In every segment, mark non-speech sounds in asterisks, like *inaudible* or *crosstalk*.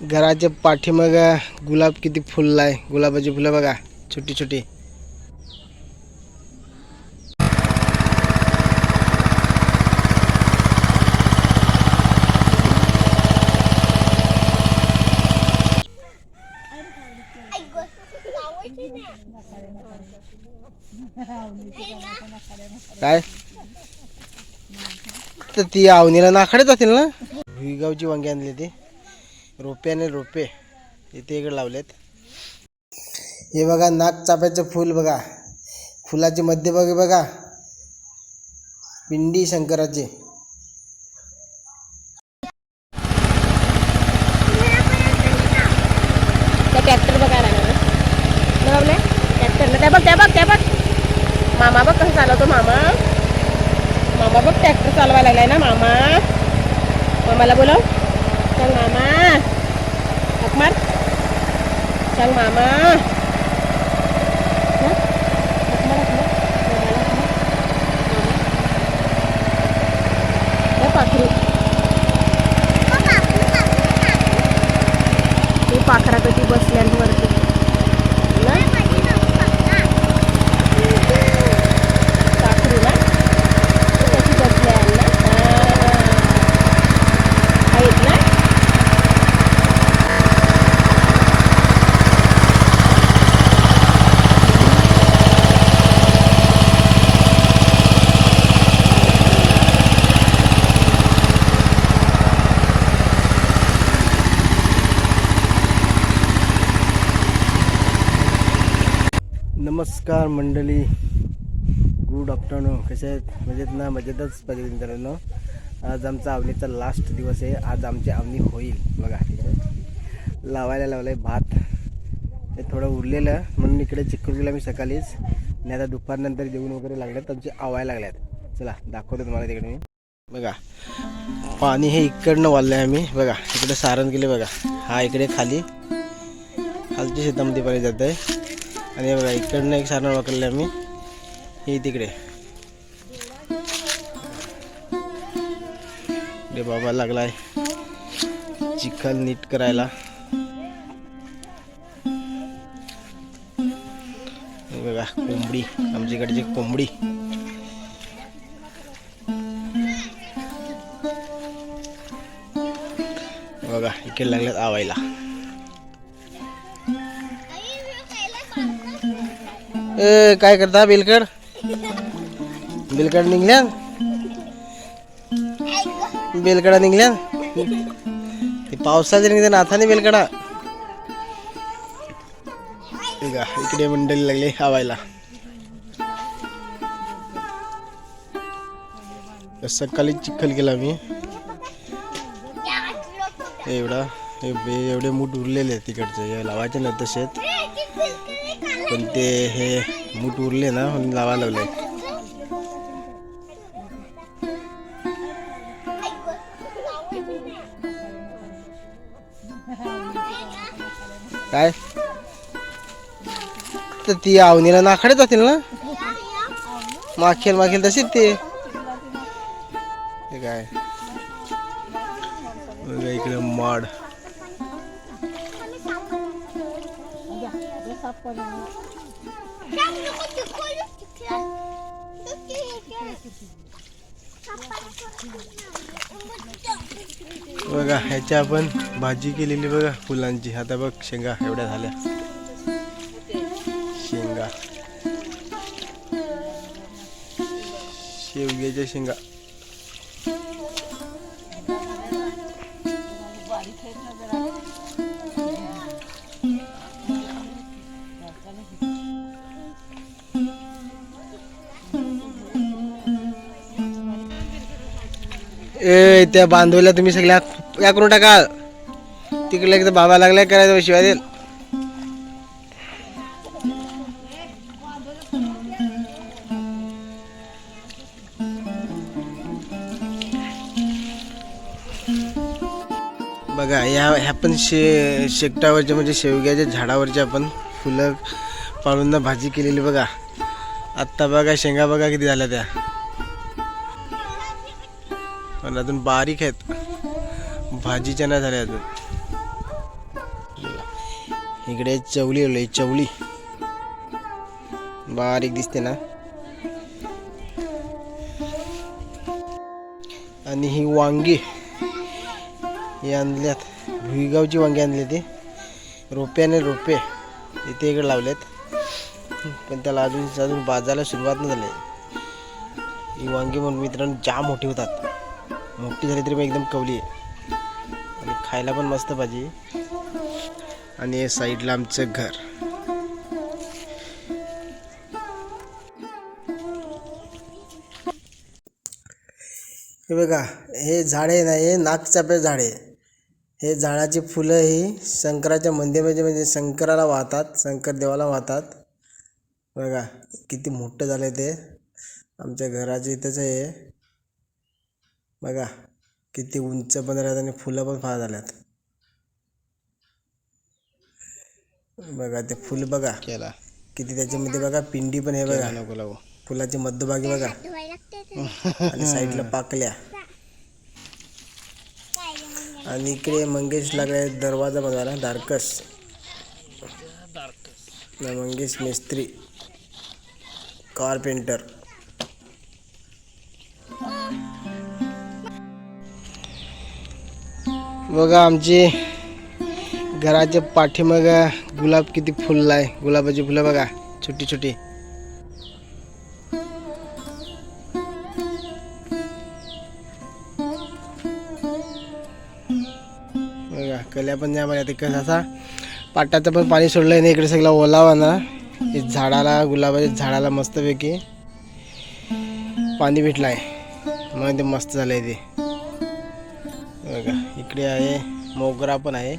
घराच्या पाठीमाग गुलाब किती फुलला आहे गुलाबाची फुलं बघा छोटी छोटी. काय? तर ती आवनीला नाकडेच असेल ना? भुईगावची वांगी आणली ती. रोपे आणि रोपे इथे इकडे लावलेत. हे बघा नाक चाफ्याचं फूल बघा. फुलाचे मध्यभागी बघा. पिंडी शंकराचे. ट्रॅक्टर बघायला लागला बघले ट्रॅक्टरला त्या बघ त्या बघ त्या बघ. मामा बघ कसं चालवतो मामा. मामा बघ ट्रॅक्टर चालवायला लागलाय ना मामा. मामाला बोलव. จังหมามาอักมัดช่างมามา नमस्कार मंडळी. गुड आफ्टरनून कसे आहेत? मजेत ना? मजेतच पाहिजे मित्रांनो. आज आमचा आवनीचा लास्ट दिवस आहे. आज आमची आवनी होईल. बघा. लावायला लावलं आहे भात. ते थोडं उरलेलं. म्हणून इकडे चिखल मी सकाळीच. आणि आता दुपारनंतर जेवण वगैरे लागल्यात. आमचे आवायला लागल्यात. चला दाखवतो तुम्हाला तिकडे मी. बघा. पाणी हे इकडनं वाढलं आहे आम्ही. बघा. इकडे सारण गेले बघा. हा इकडे खाली. खालच्या शेतामध्ये पाणी जात आहे आणि बघा इकडनं एक सारण वाकरलं आम्ही हे तिकडे. रे बाबा लागलाय. चिखल नीट करायला. बघा कोंबडी आमच्याकडची कोंबडी. बघा इकडे लागल्यात आवायला ए काय करता बिलकड बिलकड निघल्या बेलकडा निघल्या ते पावसाचे निघते नाथाने बेलकडा इकडे मंडळी लागले हवायला. सकाळी चिखल केला मी. एवढा बे- एवढे मूठ उरलेले तिकडचे. लावायचे ना तसेच. पण ते हे मूठ उरले ना म्हणून लावायला लावले काय? तर ती आवनीला नाखडे जातील ना? माखेल माखेल तशीच ते. काय? इकडे माड. बघा ह्याची आपण भाजी केलेली बघा फुलांची. आता बघ शेंगा एवढ्या झाल्या. शेंगा. शेवग्याच्या शेंगा. ए त्या बांधवल्या तुम्ही सगळ्या या करून टाका. तिकडे एकदा बाबा लागलाय करायचं शिवाय देईल. बघा या ह्या पण शे शेकटावरच्या म्हणजे शेवग्याच्या झाडावरच्या आपण फुलं पाळून भाजी केलेली बघा. आत्ता बघा शेंगा बघा किती झाल्या त्या. पण अजून बारीक आहेत. भाजीच्या नाही झाल्या अजून. इकडे चवली आलोय चवली बारीक दिसते ना. आणि ही वांगी. हे आणल्यात. भुईगावची वांगी आणली ती रोप्याने रोपे. इथे इकडे लावलेत. पण त्याला अजून अजून बाजायला सुरुवात नाही झाली. ही वांगी म्हणून मित्रांनो जाम मोठी होतात. मोठी झाली तरी पण एकदम कवली आहे. आणि खायला पण मस्त भाजी आणि हे साईडला आमचं घर. हे बघा हे झाड आहे ना हे नागचापे झाड आहे. हे झाडाची फुलं ही शंकराच्या मंदिरामध्ये म्हणजे शंकराला वाहतात शंकर देवाला वाहतात. बघा किती मोठं झालं ते. आमच्या घराच्या इथंच आहे बघा किती उंच पण राहत आणि फुलं पण फार झाल्यात. बघा ते फुल बघा. केला. किती त्याच्यामध्ये बघा पिंडी पण आहे बघा. नको लावू. फुलाची मध्यभागी बघा. *laughs* आणि साईडला पाकल्या. आणि इकडे मंगेश लागलाय दरवाजा बनवायला दारकस. मंगेश मिस्त्री. कारपेंटर. बघा आमची घराच्या पाठीमाग गुलाब किती फुलला आहे गुलाबाची फुलं बघा छोटी छोटी कल्या पण नाही मला तिकडे. कसं असा पाटाचं पण पाणी सोडलंय आहे इकडे सगळा ओलावा ना झाडाला गुलाबाच्या झाडाला मस्तपैकी पाणी भेटलं आहे मग ते मस्त झालंय ते. बघा इकडे आहे मोगरा पण आहे.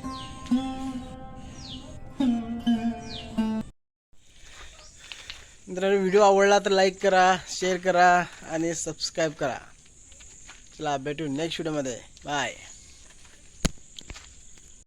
मित्रांनो व्हिडिओ आवडला तर लाईक करा शेअर करा आणि सबस्क्राईब करा. चला भेटू नेक्स्ट व्हिडिओमध्ये बाय